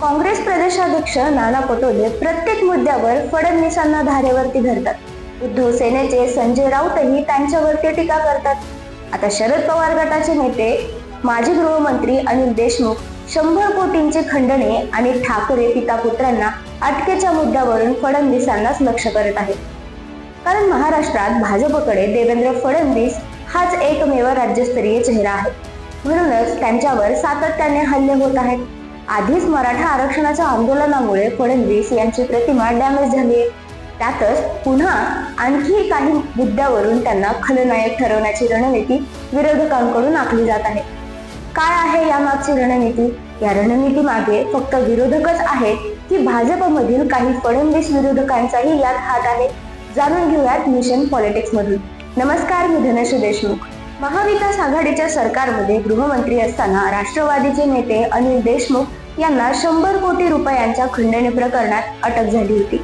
काँग्रेस प्रदेशाध्यक्ष नाना पटोले प्रत्येक मुद्द्यावर फडणवीसांना धारेवरती धरतात. उद्धव सेनेचे संजय राऊतही त्यांच्यावरती टीका करतात. आता शरद पवार गटाचे नेते माजी गृहमंत्री अनिल देशमुख शंभर कोटींची खंडणे आणि ठाकरे पिता पुत्रांना अटकेच्या मुद्द्यावरून फडणवीसांनाच लक्ष करत आहेत. कारण महाराष्ट्रात भाजपकडे देवेंद्र फडणवीस हाच एकमेव राज्यस्तरीय चेहरा आहे. म्हणूनच त्यांच्यावर सातत्याने हल्ले होत आहेत. आधीच मराठा आरक्षणाच्या आंदोलनामुळे फडणवीस यांची प्रतिमा डॅमेज झाली. आहे त्यातच पुन्हा आणखी काही मुद्द्यावरून त्यांना खलनायक ठरवण्याची रणनीती विरोधकांकडून आखली जात आहे. काय आहे या मागची रणनीती? या रणनीती मागे फक्त विरोधकच आहेत की भाजपमधील काही फडणवीस विरोधकांचाही यात हात आहे? जाणून घेऊयात मिशन पॉलिटिक्स मधून नमस्कार मी धनश्री देशमुख. महाविकास आघाडीच्या सरकारमध्ये गृहमंत्री असताना राष्ट्रवादीचे नेते अनिल देशमुख यांना शंभर कोटी रुपयांच्या खंडणी प्रकरणात अटक झाली होती.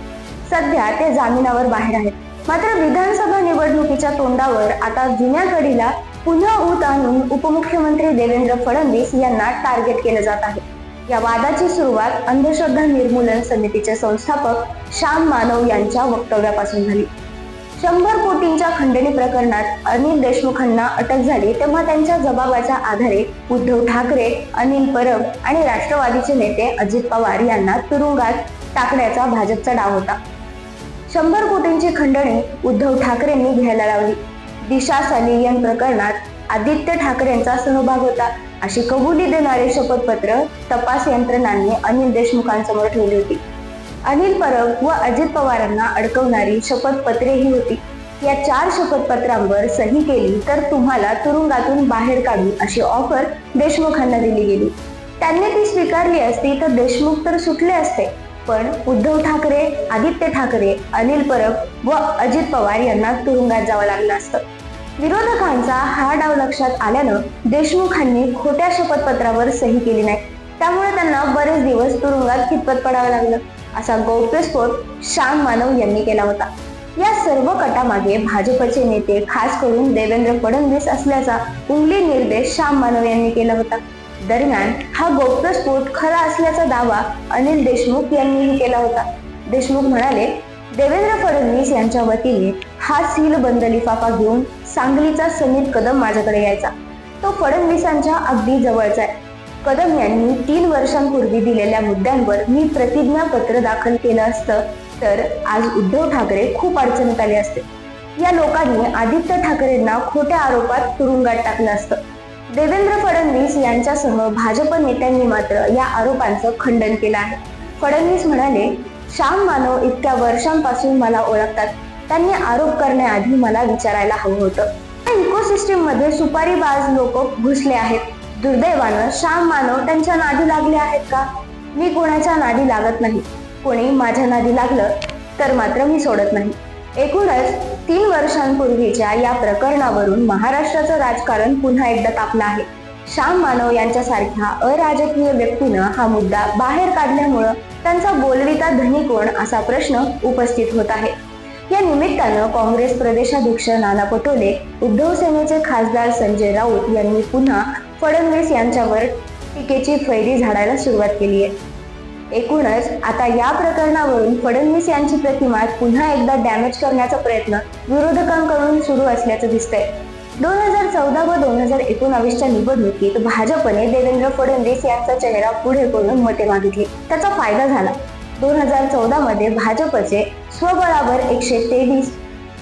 सध्या ते जामिनावर बाहेर आहेत. मात्र विधानसभा निवडणुकीच्या तोंडावर आता जुन्या घडीला पुन्हा ऊत आणून उपमुख्यमंत्री देवेंद्र फडणवीस यांना टार्गेट केलं जात आहे. या वादाची सुरुवात अंधश्रद्धा निर्मूलन समितीचे संस्थापक श्याम मानव यांच्या वक्तव्यापासून झाली. शंभर कोटींच्या खंडणी प्रकरणात अनिल देशमुखांना अटक झाली तेव्हा त्यांच्या जबाबाच्या आधारे उद्धव ठाकरे अनिल परब आणि राष्ट्रवादीचे नेते अजित पवार यांना तुरुंगात टाकण्याचा भाजपचा डाव होता. शंभर कोटींची खंडणी उद्धव ठाकरेंनी घ्यायला लावली. दिशा सलियन प्रकरणात आदित्य ठाकरेंचा सहभाग होता. अशी कबुली देणारे शपथपत्र तपास यंत्रणांनी अनिल देशमुखांसमोर ठेवली होती. अनिल परब व अजित पवारांना अडकवणारी शपथपत्रेही होती. या चार शपथपत्रांवर सही केली तर तुम्हाला तुरुंगातून बाहेर काढू अशी ऑफर देशमुखांना दिली गेली. त्यांनी ती स्वीकारली असती तर देशमुख तर सुटले असते. पण उद्धव ठाकरे आदित्य ठाकरे अनिल परब व अजित पवार यांना तुरुंगात जावं लागलं असतं. विरोधकांचा हा डाव लक्षात आल्यानं देशमुखांनी खोट्या शपथपत्रावर सही केली नाही. त्यामुळे त्यांना बरेच दिवस तुरुंगात कितपत पडावं लागलं. असा गौप्यस्फोट श्याम मानव यांनी केला होता. या सर्व कटामागे भाजपचे नेते खास करून देवेंद्र फडणवीस असल्याचा उंगली निर्देश श्याम मानव यांनी केला होता. दरम्यान हा गौप्यस्फोट खरा असल्याचा दावा अनिल देशमुख यांनीही केला होता. देशमुख म्हणाले देवेंद्र फडणवीस यांच्या वतीने हा सील बंद लिफाफा घेऊन सांगलीचा समीर कदम माझ्याकडे यायचा. तो फडणवीसांच्या अगदी जवळचा आहे. कदम यांनी तीन वर्षांपूर्वी दिलेल्या मुद्द्यांवर मी प्रतिज्ञापत्र दाखल केलं असतं तर आज उद्धव ठाकरे खूप अडचणीत आले असते. या लोकांनी आदित्य ठाकरेंना खोट्या आरोपात तुरुंगात टाकलं असतं. देवेंद्र फडणवीस यांच्यासह भाजप नेत्यांनी मात्र या आरोपांचं खंडन केलं आहे. फडणवीस म्हणाले श्याम मानव इतक्या वर्षांपासून मला ओळखतात. त्यांनी आरोप करण्याआधी मला विचारायला हवं होतं. इकोसिस्टीममध्ये सुपारीबाज लोक घुसले आहेत. दुर्दैवानं श्याम मानव त्यांच्या नादी लागले आहेत का? मी कोणाच्या नादी लागत नाही. कोणी माझ्या नादी लागलं तर मात्र मी सोडत नाही. एकूणच तीन वर्षांपूर्वीच्या या प्रकरणावरून महाराष्ट्राचं राजकारण पुन्हा एकदा तापलं आहे. श्याम मानव यांच्यासारख्या अराजकीय व्यक्तीनं हा मुद्दा बाहेर काढल्यामुळं त्यांचा बोलविता धनी कोण असा प्रश्न उपस्थित होत आहे. या निमित्तानं काँग्रेस प्रदेशाध्यक्ष नाना पटोले उद्धव सेनेचे खासदार संजय राऊत यांनी पुन्हा फडणवीस यांच्यावर टीकेची फैरी झाडायला सुरुवात केली आहे. एकूणच आता या प्रकरणावरून फडणवीस यांची प्रतिमा पुन्हा एकदा डॅमेज करण्याचा प्रयत्न विरोधकांकडून सुरू असल्याचं दिसतंय. दोन हजार चौदा व दोन हजार एकोणावीसच्या निवडणुकीत भाजपने देवेंद्र फडणवीस यांचा चेहरा पुढे करून मते मागितली. त्याचा फायदा झाला. दोन हजार चौदा मध्ये भाजपचे स्वबळावर एकशे तेवीस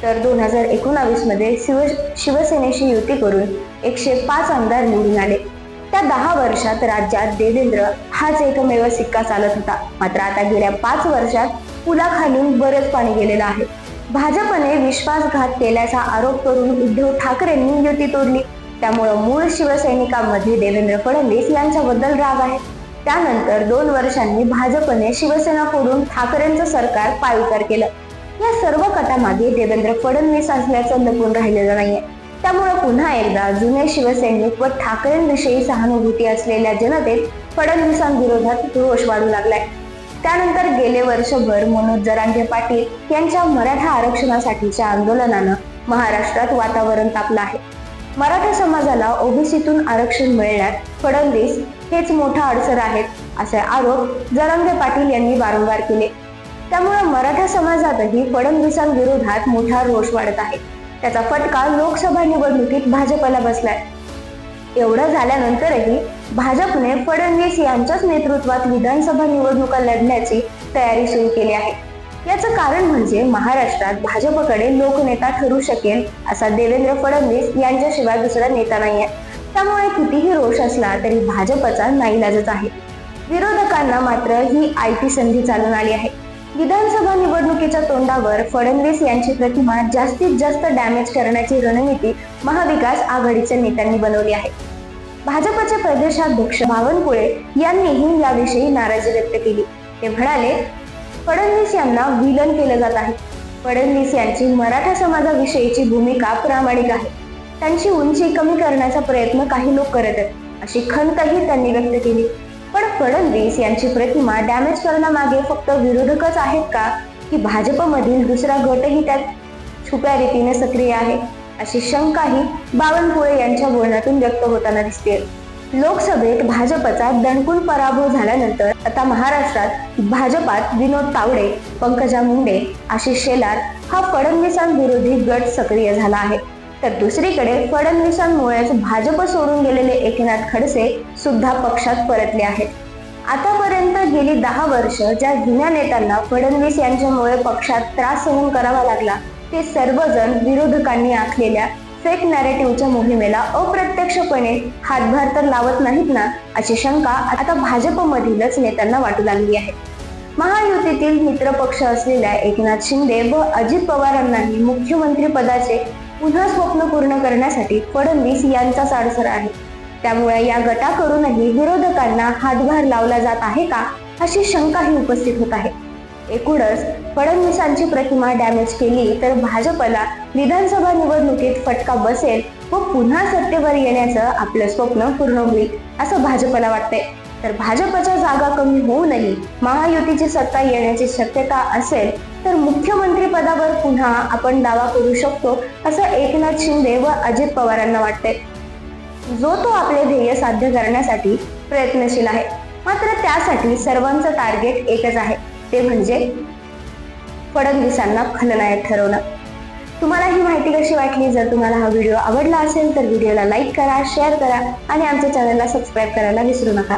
तर दोन हजार एकोणावीसमध्ये शिव शिवसेनेशी युती करून एकशे पाच आमदार निवडून आले. त्या दहा वर्षात राज्यात देवेंद्र हाच एकमेव सिक्का चालत होता. मात्र आता गेल्या पाच वर्षात पुलाखालून बरंच पाणी गेलेलं आहे. भाजपने विश्वासघात केल्याचा आरोप करून उद्धव ठाकरेंनी युती तोडली. त्यामुळं मूळ शिवसैनिकांमध्ये देवेंद्र फडणवीस यांच्याबद्दल राग आहे. त्यानंतर दोन वर्षांनी भाजपने शिवसेना फोडून ठाकरेंचं सरकार पायउतार केलं. या सर्व कटामागे देवेंद्र फडणवीस असल्याचं लपून राहिलेलं नाहीये. त्यामुळे पुन्हा एकदा जुने शिवसैनिक व ठाकरेंविषयी सहानुभूती असलेल्या जनतेत फडणवीसांविरोधात रोष वाढू लागलाय. त्यानंतर गेले वर्षभर मनोज जरांगे पाटील यांच्या मराठा आरक्षणासाठीच्या आंदोलनानं महाराष्ट्रात वातावरण तापलं आहे. मराठा समाजाला ओबीसीतून आरक्षण मिळण्यात फडणवीस हेच मोठा अडसर आहेत असे आरोप जरांगे पाटील यांनी वारंवार केले. त्यामुळे मराठा समाजातही फडणवीसांविरोधात मोठा रोष वाढत आहे. त्याचा फटका लोकसभा निवडणुकीत भाजपला बसलाय. एवढं झाल्यानंतरही भाजपने फडणवीस यांच्याच नेतृत्वात विधानसभा निवडणुका लढण्याची तयारी सुरू केली आहे. याचं कारण म्हणजे महाराष्ट्रात भाजपकडे लोकनेता ठरू शकेल असा देवेंद्र फडणवीस यांच्याशिवाय दुसरा नेता नाहीये. त्यामुळे कितीही रोष असला तरी भाजपचा नाईलाजच आहे. विरोधकांना मात्र ही आयटी संधी चालून आली आहे. विधानसभा निवडणुकीच्या तोंडावर फडणवीस यांची प्रतिमा जास्तीत जास्त डॅमेज करण्याची रणनीती महाविकास आघाडीच्या नेत्यांनी बनवली आहे. भाजपचे प्रदेशाध्यक्ष बावनकुळे यांनीही याविषयी नाराजी व्यक्त केली. ते म्हणाले फडणवीस यांना विलन केलं जात आहे. फडणवीस यांची मराठा समाजाविषयीची भूमिका प्रामाणिक आहे. त्यांची उंची कमी करण्याचा प्रयत्न काही लोक करत आहेत अशी खंतही त्यांनी व्यक्त केली. पण फडणवीस यांची प्रतिमा डॅमेज करण्यामागे फक्त विरोधकच आहेत का? की भाजपमधील दुसरा गटही त्यात छुप्या रीतीने सक्रिय आहे? अशी शंकाही बावनकुळे यांच्या बोलण्यातून व्यक्त होताना दिसते लोकसभेत भाजपचा दणकून पराभव झाल्यानंतर आता महाराष्ट्रात भाजपात विनोद तावडे पंकजा मुंडे आशिष शेलार हा फडणवीसांविरोधी गट सक्रिय झाला आहे. तर दुसरीकडे फडणवीसांमुळेच भाजप सोडून गेलेले एकनाथ खडसे सुद्धा पक्षात परतले आहेत. आतापर्यंत गेली दहा वर्ष ज्या जुन्या नेत्यांना फडणवीस यांच्यामुळे पक्षात त्रास सहन करावा लागला ते सर्वजण विरोधकांनी आखलेल्या फेक नॅरेटिव्हच्या मोहिमेला अप्रत्यक्षपणे हातभार तर लावत नाहीत ना अशी शंका आता भाजपमधीलच नेत्यांना वाटू लागली आहे. महायुतीतील मित्रपक्ष असलेल्या एकनाथ शिंदे व अजित पवारांनाही मुख्यमंत्री पदाचे पुन्हा स्वप्न पूर्ण करण्यासाठी फडणवीस यांचाच अडसर आहे. त्यामुळे या गटाकडूनही विरोधकांना हातभार लावला जात आहे का अशी शंकाही उपस्थित होत आहे. एकूणच फडणवीसांची प्रतिमा डॅमेज केली तर भाजपला विधानसभा निवडणुकीत फटका बसेल व पुन्हा सत्तेवर येण्याचं आपलं स्वप्न पूर्ण होईल असं भाजपला वाटतंय. तर भाजपच्या जागा कमी होऊनही महायुतीची सत्ता येण्याची शक्यता असेल तर मुख्यमंत्री पदावर पुन्हा आपण दावा करू शकतो असं एकनाथ शिंदे व अजित पवारांना वाटतंय. जो तो आपले ध्येय साध्य करण्यासाठी प्रयत्नशील आहे. मात्र त्यासाठी सर्वांचं टार्गेट एकच आहे. ते म्हणजे फडणवीसांना खलनायक ठरवणं. तुम्हाला ही माहिती कशी वाटली? जर तुम्हाला हा व्हिडिओ आवडला असेल तर व्हिडिओला लाईक करा शेअर करा आणि आमच्या चॅनलला सबस्क्राईब करायला विसरू नका.